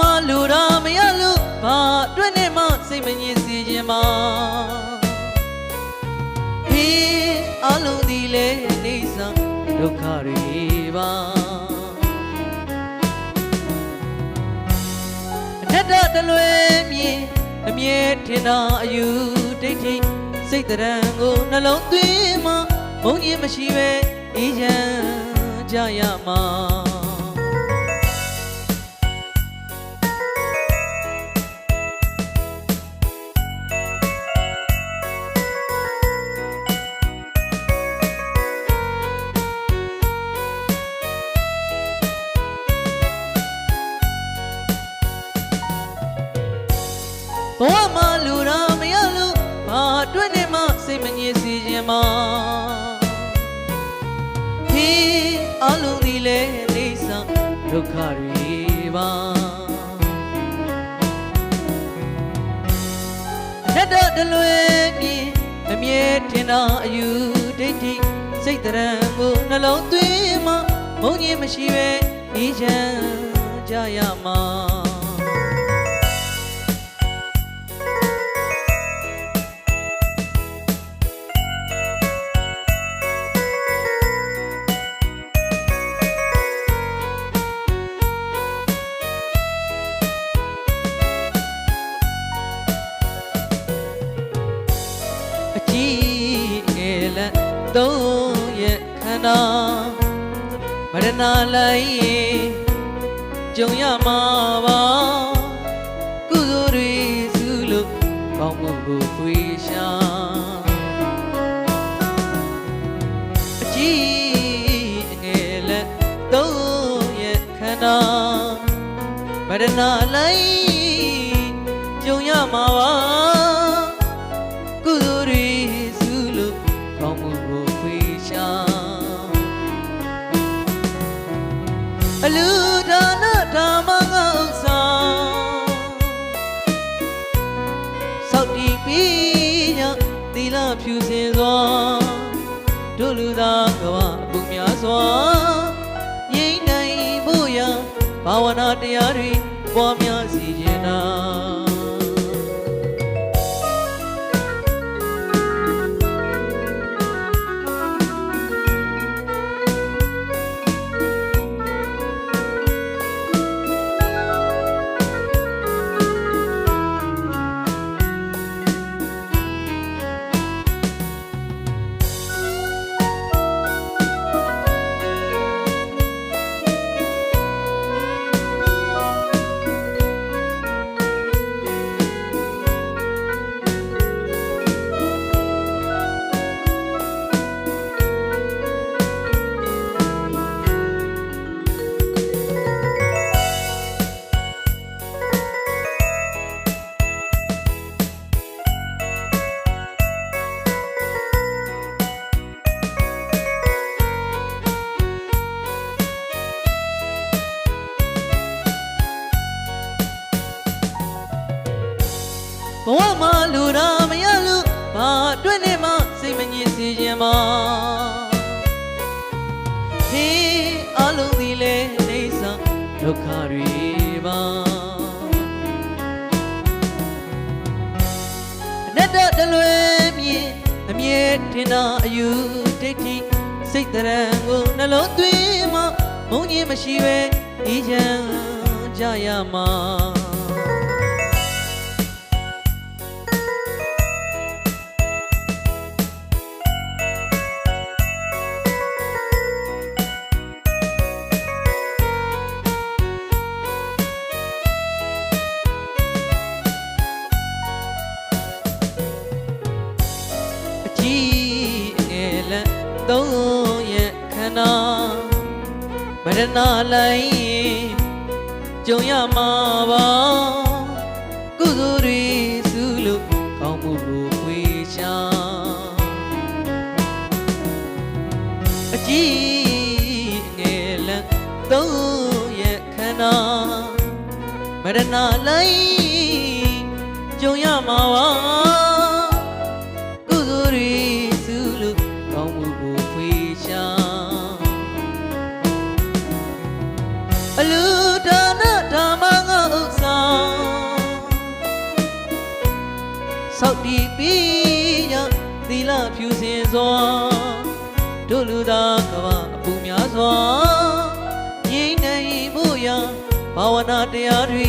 မှလူတော်မရလို့ဘာအတွက်နဲ့မှစိတ်မငြင်းစီခြင်းမှာဟေးအလုံးဒီလေနေစာဒုက္ခတွေပါအတ္တတလွေမြင်အမြဲထင်သာအယူဒိဋ္ဌိစိတ်တရံကိုနှလုံးသွင်းမှမုံကြီးမရှိပဲအေးချမ်းကြရမှာ ဘဝမှာလူရာမရလို့ဘာအတွက်နဲ့မှစိတ်မငြိစေခြင်းမှာဟေးအလုံးဒီလေနေစာဒုက္ခတွေပါထက်တော့တလွဲမြင်အမြဲတင်တာအယူဒိဋ္ဌိစိတ်တရံကိုနှလုံးသွင်းမှမုန်းခြင်းမရှိပဲအေးချမ်းကြရမှာ သုံးရဲ့ခန္ဓာမရဏလိုက်ရင်ကြုံရမှာပါကုသိုလ်တွေစုလို့ကောင်းမှုကိုခွေရှာအကြီးငယ်လက်သုံးရဲ့ခန္ဓာမရဏလိုက်ကြုံရမှာပါ ဘာဝနာတရားတွေပွားများစီခြင်းနာ ဝမှာလူရာမရလို့ဘာအတွက်နဲ့မှစိတ်မငြင်းစေခြင်းမှာဟေးအလုံးဒီလေနေစာဒုက္ခတွေပါအနတ္တတလွဲမြင်အမြဲထင်တာအယူဒိဋ္ဌိစိတ်တရံကိုနှလုံးသွင်းမှမုန်းခြင်းမရှိပဲအေးချမ်းကြရမှာ ရဏလိုက်ရင်ကြုံရမှာပါကုသိုလ်တွေစုလို့ကောင်းမှုကိုခွေရှာအကြီးငယ်လက်သုံးရဲ့ခန္ဓာဗရဏလိုက်ကြုံရမှာပါကုသိုလ်တွေစုလို့ကောင်းမှုကိုခွေရှာ အလူဒါနဓမ္မငါဥဆောင်ဆောက်တည်ပြီးရသီလဖြူစင်စွာတို့လူသားကဘာအပူများစွာငြိမ့်နေမှုရာဘာဝနာတရားတွေ